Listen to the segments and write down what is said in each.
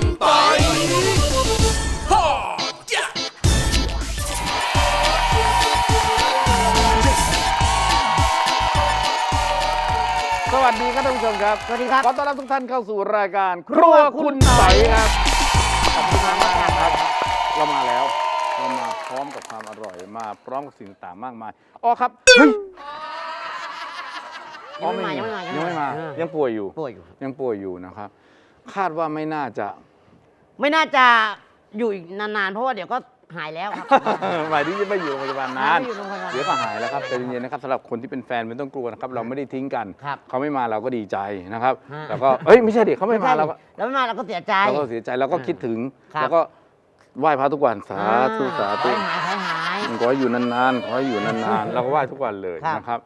คุณปอยฮ่าย่าสวัสดีครับท่านผู้ชมครับ สวัสดีครับ ขอต้อนรับทุกท่านเข้าสู่รายการ ครัวคุณไสครับ ขอบคุณมากมากๆครับ เรามาแล้ว เรามาพร้อมกับความอร่อย มาพร้อมกับสิ่งต่างๆมากมาย อ๋อครับ เฮ้ยอ๋อยังไม่มายังไม่มายังไม่มาเออยังป่วยอยู่ ป่วยอยู่ ยังป่วยอยู่นะครับ คาดว่าไม่น่าจะ ไม่น่าจะอยู่อีกนานๆ เพราะว่าเดี๋ยวก็หายแล้วครับ หมายถึงจะไม่อยู่โรงพยาบาลนาน ไม่อยู่โรงพยาบาลเดี๋ยวก็หายแล้วครับแต่เย็นๆนะครับสำหรับคนที่เป็นแฟนไม่ต้องกลัวนะครับ เราไม่ได้ทิ้งกัน ครับเขาไม่มาเราก็ดีใจนะครับฮะ แล้วก็เอ้ยไม่ใช่เด็กเขาไม่มาเราก็แล้วไม่มาเราก็เสียใจ เราก็เสียใจเราก็คิดถึงครับ แล้วก็ไหว้พระทุกวันสาธุสาขอธุให้หายขอให้หาย ขอให้อยู่นานๆ ขอให้อยู่นานๆ เราก็ไหว้ทุกวันเลยครับ นะครับ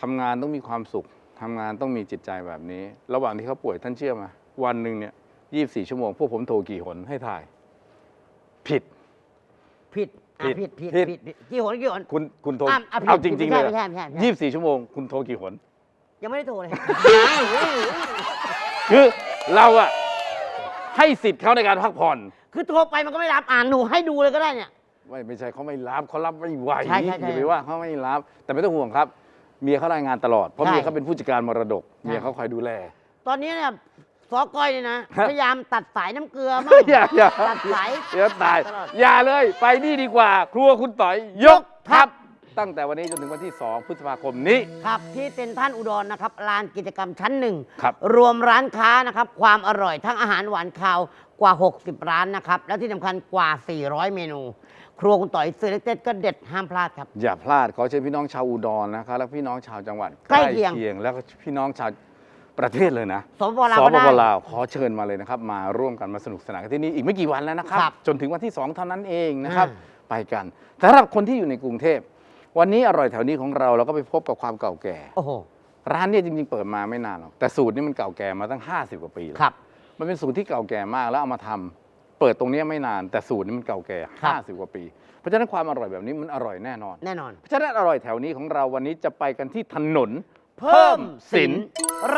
ทำงานต้องมีความสุข ทำงานต้องมีจิตใจแบบนี้ ระหว่างที่เขาป่วยท่านเชื่อไหมวันหนึ่งเนี่ย ยี่สี่ชั่วโมง พวกผมโทรกี่หนให้ถ่าย ผิด ผิดอะผิผิดดผิดผิดผิด ผิดกี่หนกี่หน คุณคุณโทรอะอะผิดเอาจริงๆไม่เลยใช่ไม่ใช่ไม่ใช่ ยี่สิบสี่ชั่วโมงคุณโทรกี่หน ยังไม่ได้โทรเลย คือเราอะให้สิทธิ์เขาในการพักผ่อน คือโทรไปมันก็ไม่รับอ่านหนูให้ดูเลยก็ได้เนี่ย ไม่ไม่ใช่เขาไม่รับเขารับไม่ไหวใช่ใช่ใช่อย่าไปว่าเขาไม่รับ แต่ไม่ต้องห่วงครับ เมียเขารายงานตลอด เพราะใช่ เมียเขาเป็นผู้จัดการมรดกใช่เมียเขาคอยดูแล ตอนนี้เนี่ย ซอก้อยเนี่ยนะฮะพยายามตัดสายน้ำเกลือมั่งอย่าอย่า ตัดสายเดี๋ยวตาย ตลอด อย่าเลย ไปนี่ดีกว่า ครัวคุณต่อยยกทัพ ตั้งแต่วันนี้จนถึงวันที่ 2 พฤษภาคมนี้ ครับที่เซ็นทรัลอุดรนะครับลานกิจกรรมชั้นหนึ่งครับ รวมร้านค้านะครับ ความอร่อยทั้งอาหารหวานคาวกว่า 60 ร้านนะครับ และที่สำคัญกว่า 400 เมนู ครัวคุณต่อยซีเล็กเต็ดก็เด็ดห้ามพลาดครับ อย่าพลาดขอเชิญพี่น้องชาวอุดรนะครับและพี่น้องชาวจังหวัดใกล้เคียง แล้วก็พี่น้องชาว ประเทศเลยนะสปปลาวสก็ปได้ ปลาวขอเชิญมาเลยนะครับ มาร่วมกันมาสนุกสนานกันที่นี่อีกไม่กี่วันแล้วนะครับ ครับจนถึงวันที่ 2 เท่านั้นเองนะครับอ่าไปกันแต่สำหรับคนที่อยู่ในกรุงเทพ วันนี้อร่อยแถวนี้ของเราเราก็ไปพบกับความเก่าแก่ โอ้โห ร้านเนี่ยจริงๆเปิดมาไม่นานหรอกแต่สูตรนี่มันเก่าแก่มาตั้ง 50 กว่าปีแล้ว ครับ มันเป็นสูตรที่เก่าแก่มากแล้วเอามาทำเปิดตรงเนี้ยไม่นาน แต่สูตรนี่มันเก่าแก่ ครับ 50 กว่าปี เพราะฉะนั้นความอร่อยแบบนี้มันอร่อยแน่นอน แน่นอน เพราะฉะนั้นอร่อยแถวนี้ของเราวันนี้จะไปกันที่ถนน เพิ่มสิน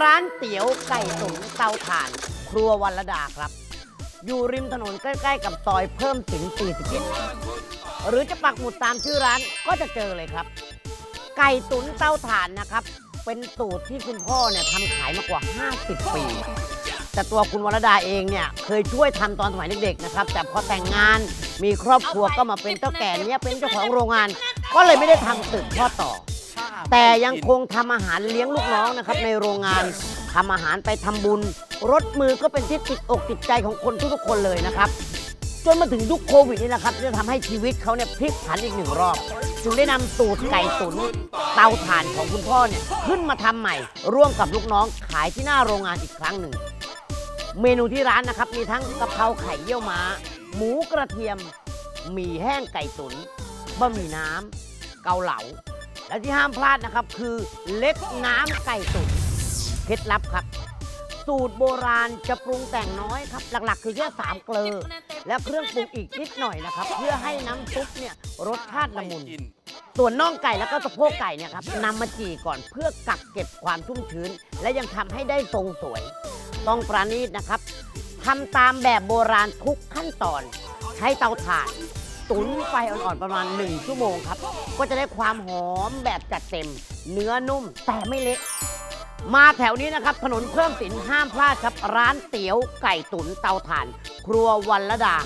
ร้านเตี๋ยวไก่ตุ๋นเตาถ่าน ครัววันละดาครับ อยู่ริมถนนใกล้ ๆ กับซอยเพิ่มสิน41หรือจะปักหมุดตามชื่อร้านก็จะเจอเลยครับ ไก่ตุ๋นเตาถ่านนะครับ เป็นสูตรที่คุณพ่อเนี่ยทำขายมากว่า 50 ปี แต่ตัวคุณวรดาเองเนี่ยเคยช่วยทำตอนสมัยเด็กๆนะครับ แต่พอแต่งงานมีครอบครัวก็มาเป็นเจ้าแก่เนี่ยเป็นเจ้าของโรงงาน ก็เลยไม่ได้ทำสืบทอดต่อ แต่ยังคงทำอาหารเลี้ยงลูกน้องนะครับ ในโรงงานทำอาหารไปทำบุญ รถมือก็เป็นที่ติดอกติดใจของคนทุกๆคนเลยนะครับ จนมาถึงยุคโควิดนี่นะครับที่จะทำให้ชีวิตเขาเนี่ยพลิกผันอีกหนึ่งรอบ จึงได้นำสูตรไก่ตุ๋นเตาถ่านของคุณพ่อเนี่ยขึ้นมาทำใหม่ ร่วมกับลูกน้องขายที่หน้าโรงงานอีกครั้งหนึ่ง เมนูที่ร้านนะครับมีทั้งกะเพราไข่เยี่ยวม้า หมูกระเทียมหมี่แห้งไก่ตุน๋นบะหมี่น้ำเกาเหลา และที่ห้ามพลาดนะครับคือเล็กน้ำไก่ตุ๋นเคล็ดลับครับ สูตรโบราณจะปรุงแต่งน้อยครับ หลักๆ คือแค่สามเกลือและเครื่องปรุงอีกนิดหน่อยนะครับ เพื่อให้น้ำซุปเนี่ยรสชาติละมุน ส่วนน่องไก่แล้วก็สะโพกไก่เนี่ยครับนำมาจี่ก่อนเพื่อกักเก็บความชุ่มชื้น และยังทำให้ได้ทรงสวย ต้องประณีตนะครับทำตามแบบโบราณทุกขั้นตอน ใช้เตาถ่าน ตุ๋นไฟอ่อนๆประมาณ 1 ชั่วโมงครับ ก็จะได้ความหอมแบบจัดเต็ม เนื้อนุ่มแต่ไม่เละ มาแถวนี้นะครับ ถนนเพิ่มสินห้ามพลาดครับ ร้านเตี๋ยวไก่ตุ๋นเตาถ่าน ครัววันละดา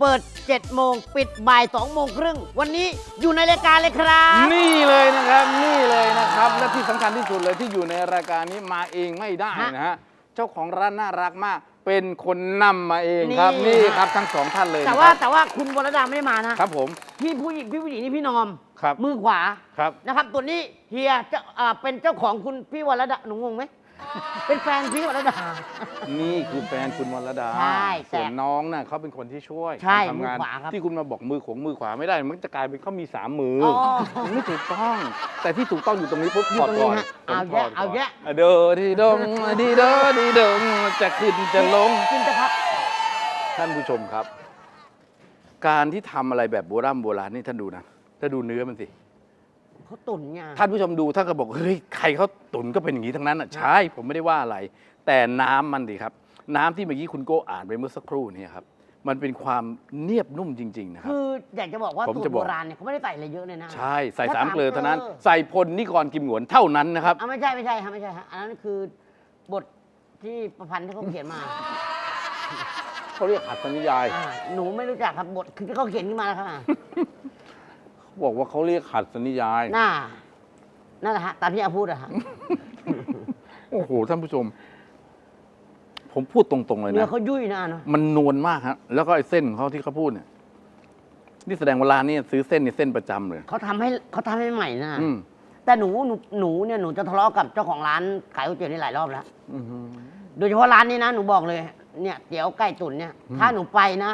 เปิด 7 โมง ปิดบ่าย 2 โมงครึ่ง วันนี้อยู่ในรายการเลยครับ นี่เลยนะครับนี่เลยนะครับ และที่สำคัญที่สุดเลยที่อยู่ในรายการนี้มาเองไม่ได้นะฮะเจ้าของร้านน่ารักมาก เป็นคนนำมาเองครับ นี่ นี่ครับทั้งสองท่านเลยแต่นะว่าครับแต่ว่าคุณวรดาไม่ได้มานะ ครับผม พี่ผู้หญิงพี่ผู้หญิงนี่พี่นอม ครับ มือขวา ครับ นะครับ ตัวนี้เฮียเจ้าอ่าเป็นเจ้าของคุณพี่วรดาหนูงงไหม เป็นแฟนพี่วรดา นี่คือแฟนคุณวรดาใช่แต่ส่วนน้องน่ะเขาเป็นคนที่ช่วยใช่ทำงาน มือขวาครับ ที่คุณมาบอกมือขวงมือขวาไม่ได้ มันจะกลายเป็นเขามีสามมืออ๋อมันไม่ถูกต้อง แต่ที่ถูกต้องอยู่ตรงนี้ปุ๊บอยู่ถอดตรงนี้ก่อนฮะผมเอาถอดแยะเอาก่นแยะอะเดอดีดงดีเดอดีดงจะขึ้นจะลง กินจะพัก ท่านผู้ชมครับ การที่ทำอะไรแบบโบราณโบราณนี่ท่านดูนะถ้าดูเนื้อมันสิ เขาตุ๋นไงท่านผู้ชมดูถ้าก็บอกเฮ้ยใครเขาตุ๋นก็เป็นอย่างนี้ทั้งนั้นอะใช่ผมไม่ได้ว่าอะไร แต่น้ำมันดิครับ น้ำที่เมื่อกี้คุณโก้อ่านไปเมื่อสักครู่เนี้ครับมันเป็นความเนียบนุ่มจริง ๆ นะครับ คืออยากจะบอกว่าผมสูตจะรบอกโบราณเนี่ยเขาไม่ได้ใส่อะไรเยอะเลยนะ ใช่ใส่แค่สามเกลือเท่านั้นเกลือใส่พลนิกรกิมหงวนเท่านั้นนะครับ อะไม่ใช่ไม่ใช่ฮะไม่ใช่ฮะอันนั้นคือบทที่ประพันธ์ที่เขาเขียนมาเขาเรียกหัตถนิยาย อ่าหนูไม่รู้จักครับบทคือที่เขาเขียนขึ้นมาแล้วครับอะเขา บอกว่าเขาเรียกหัตถนิยาย น่านั่นแหละฮะตามที่อาพูดอะฮะโอ้โห ท่านผู้ชม ผมพูดตรงๆเลยเนื้อนะ เขายุ่ยนะเนาะมันนวลมากฮะ แล้วก็ไอ้เส้นของเขาที่เขาพูดเนี่ย นี่แสดงว่าร้านนี้ซื้อเส้นนี่เส้นประจำเลย เขาทำให้เขาทำให้ใหม่นะอืมแต่หนูหนูหนูเนี่ยหนูจะทะเลาะกับเจ้าของร้านขายก๋วยเตี๋ยวนี่หลายรอบแล้ว อื้อหือ โดยเฉพาะร้านนี้นะหนูบอกเลย เนี่ยเตี๋ยวไก่ตุ๋นเนี่ยอืมถ้าหนูไปนะ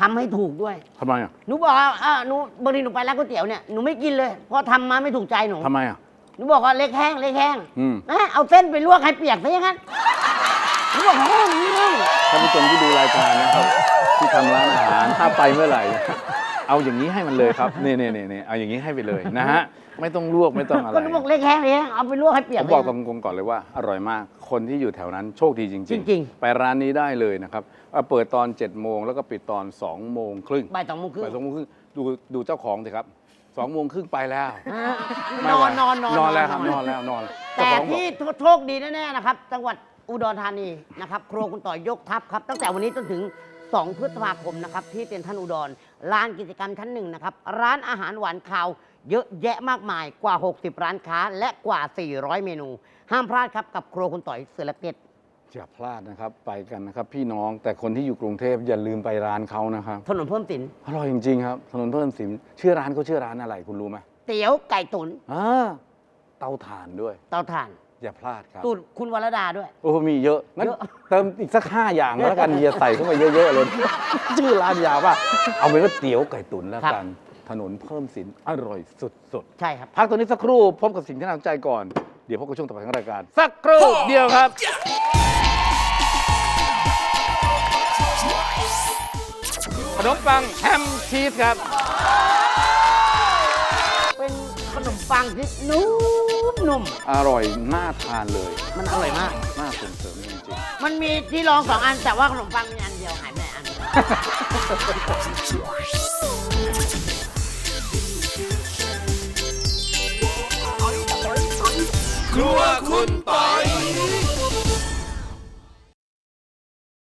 ทำให้ถูกด้วย ทำไมอะหนูบอกว่าอ่าหนูบางทีหนูไปร้านก๋วยเตี๋ยวเนี่ยหนูไม่กินเลยเพราะทำมาไม่ถูกใจหนูทำไมอะ หนูบอกว่าเล็กแห้งเล็กแห้งอืม นะเอาเส้นไปลวกให้เปียกซะอย่างนั้นหนูบอกโอ้โหท่านผู้ชมที่ดูรายการนะครับ ที่ทำร้านอาหารถ้าไปเมื่อไหร่ เอาอย่างนี้ให้มันเลยครับนี่นี่นี่นี่เอาอย่างนี้ให้ไปเลยนะฮะไม่ต้องลวกไม่ต้องอะไรก็หนูบอกเล็กแห้งเล็กแห้งเอาไปลวกให้เปียผกมบอกซะตย่างนั้นรงๆก่อนเลยว่าอร่อยมากคนที่อยู่แถวนั้นโชคดีจริง จริงๆไปร้านนี้ได้เลยนะครับ อะเปิดตอน7จ็ดโมงแล้วก็ปิดตอน2องโมงครึ่งบ่ายสองโมงครึ่งบ่ายสองโมงครึ่งดูดูเจ้าของสิครับสองโมงครึ่งไปแล้วอ่าไม่นไหวอนนอนนอนนอนแล้วครับนอนแล้วนอนแต่เจ้าของบอก ที่โชคดีแน่ๆนะครับ จังหวัดอุดรธานีนะครับครัวคุณต่อยยกทัพครับ ตั้งแต่วันนี้จนถึง 2 พฤษภาคมนะครับ ที่เต็นทรัลอุดรลานกิจกรรมชั้นหนึ่งนะครับ ร้านอาหารหวานคาว เยอะแยะมากมายกว่า 60 ร้านค้า และกว่า 400 เมนู ห้ามพลาดครับกับครัวคุณต่อยเสือและเป็ด อย่าพลาดนะครับไปกันนะครับ พี่น้องแต่คนที่อยู่กรุงเทพอย่าลืมไปร้านเขานะครับถนนเพิ่มสินอร่อยจริงๆครับถนนเพิ่มสินชื่อร้านเขาชื่อร้านอะไรคุณรู้ไหมเตี๋ยวไก่ตุ๋นอ่าเตาถ่านด้วย เตาถ่านอย่าพลาดครับ ตูดคุณวรดาด้วย โอ้มีเยอะงั้นเยอะ เติมอีกสักห้าอย่างแล้วกันอย่าใส่เข้าไปเยอะๆเลย ชื่อร้านยาวว่า เอาเป็นว่าเตี๋ยวไก่ตุ๋นแล้วกัน ถนนเพิ่มสินอร่อยสุดใช่ครับ ๆพักตัวนี้สักครู่พบกับสิ่งที่น่าสนใจก่อน เดี๋ยวพบกับช่วงต่อไปของรายการ สักครู่เดียวครับ นมปังแฮมชีสครับ เป็นขนมปังที่นุ่มนุ่มอร่อยน่าทานเลย มันอร่อยมาก น่าส่งเสริมจริงมันมีที่รองสองอันแต่ว่าขนมปังมีอันเดียวหายไปไหนอันครัวคุณปอย